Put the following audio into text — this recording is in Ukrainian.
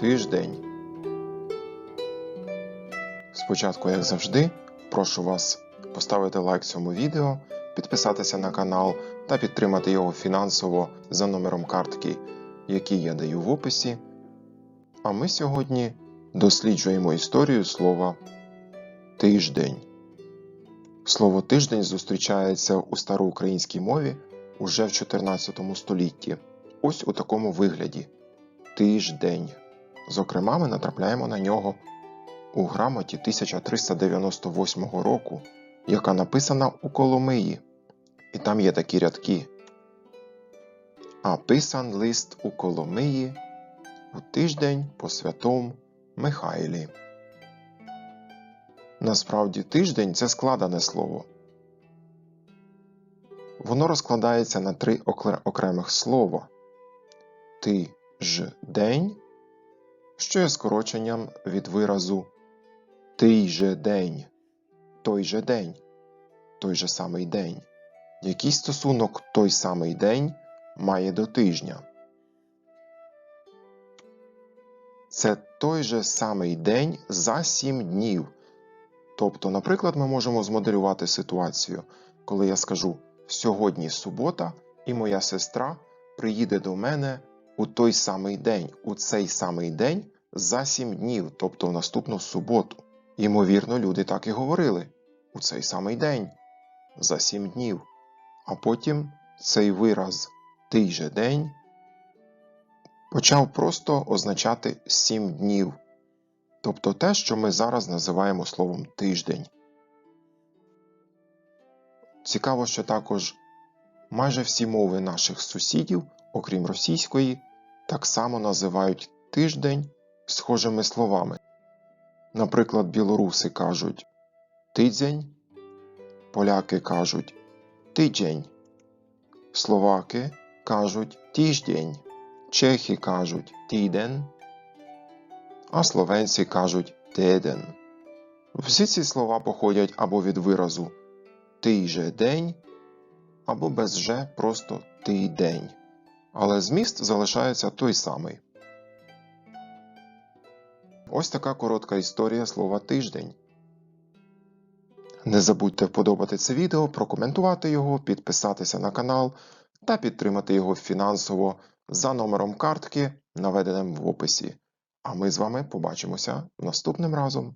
тиждень. Спочатку, як завжди, прошу вас поставити лайк цьому відео, підписатися на канал та підтримати його фінансово за номером картки, який я даю в описі. А ми сьогодні досліджуємо історію слова тиждень. Слово тиждень зустрічається у староукраїнській мові уже в 14 столітті. Ось у такому вигляді тиждень. Зокрема, ми натрапляємо на нього у грамоті 1398 року, яка написана у Коломиї. І там є такі рядки. А писан лист у Коломиї у тиждень по святому Михайлі. Насправді тиждень це складене слово. Воно розкладається на три окремих слова ти ж день, що є скороченням від виразу той же день, той же день, той же самий день. Який стосунок той самий день має до тижня? Це той же самий день за сім днів. Тобто, наприклад, ми можемо змоделювати ситуацію, коли я скажу сьогодні субота, і моя сестра приїде до мене у той самий день, у цей самий день за сім днів, тобто в наступну суботу. Ймовірно, люди так і говорили у цей самий день, за сім днів. А потім цей вираз той же день почав просто означати сім днів, тобто те, що ми зараз називаємо словом тиждень. Цікаво, що також майже всі мови наших сусідів, окрім російської, так само називають тиждень схожими словами. Наприклад, білоруси кажуть тидзень, поляки кажуть тиджень, словаки кажуть тиждень, чехи кажуть тіден, а словенці кажуть теден. Всі ці слова походять або від виразу «тий же день, або без же просто «тий день. Але зміст залишається той самий. Ось така коротка історія слова тиждень. Не забудьте вподобати це відео, прокоментувати його, підписатися на канал та підтримати його фінансово за номером картки, наведеним в описі. А ми з вами побачимося наступним разом.